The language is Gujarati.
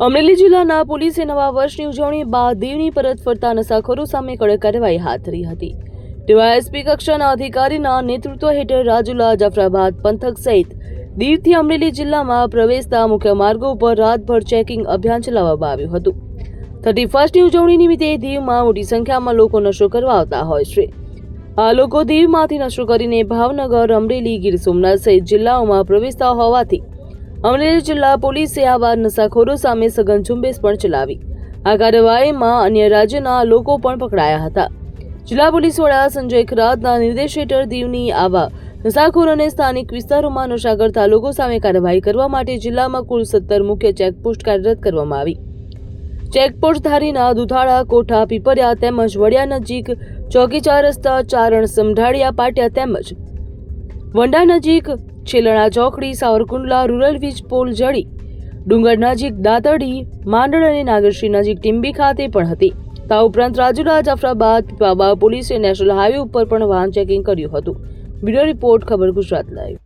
અમરેલી જિલ્લાના પોલીસે નવા વર્ષની ઉજવણી બાદ દીવની પરત ફરતા નશાખોરો સામે કડક કાર્યવાહી હાથ ધરી હતી. ડીવાયએસપી કક્ષાના અધિકારીના નેતૃત્વ હેઠળ રાજુલા જાફરાબાદ પંથક સહિત દીવથી અમરેલી જિલ્લામાં પ્રવેશતા મુખ્ય માર્ગો પર રાતભર ચેકિંગ અભિયાન ચલાવવામાં આવ્યું હતું. થર્ટી ફર્સ્ટની ઉજવણી નિમિત્તે દીવમાં મોટી સંખ્યામાં લોકો નશો કરવા આવતા હોય છે. આ લોકો દીવમાંથી નશો કરીને ભાવનગર, અમરેલી, ગીર સોમનાથ સહિત જિલ્લાઓમાં પ્રવેશતા હોવાથી અમરેલી જિલ્લા પોલીસે આવા નશાખોરો સામે સઘન ઝુંબેશ પણ ચલાવી. આ કાર્યવાહીમાં અન્ય રાજ્યના લોકો પણ પકડાયા હતા. જિલ્લા પોલીસ વડા સંજય ખરાતના નિર્દેશ હેઠળ દીવની આવા નશાખોરોને સ્થાનિક વિસ્તારોમાં નશા કરતા લોકો સામે કાર્યવાહી કરવા માટે જિલ્લામાં કુલ સત્તર મુખ્ય ચેકપોસ્ટ કાર્યરત કરવામાં આવી. ચેકપોસ્ટ ધારીના દુધાળા, કોઠા, પીપરિયા તેમજ વડિયા નજીક ચોકીચાર રસ્તા ચારણ સમઢાળિયા પાટિયા તેમજ વંડા નજીક છેલણા ચોકડી, સાવરકુંડલા, રૂરલ વીજ પોલ જડી, ડુંગર નજીક દાતડી માંડળ અને નાગરશ્રી નજીક ટીંબી ખાતે પણ હતી. તા ઉપરાંત રાજુલા, જાફરાબાદ પીપાબા પોલીસે નેશનલ હાઈવે ઉપર પણ વાહન ચેકિંગ કર્યું હતું. બ્યુરો રિપોર્ટ, ખબર ગુજરાત લાઈવ.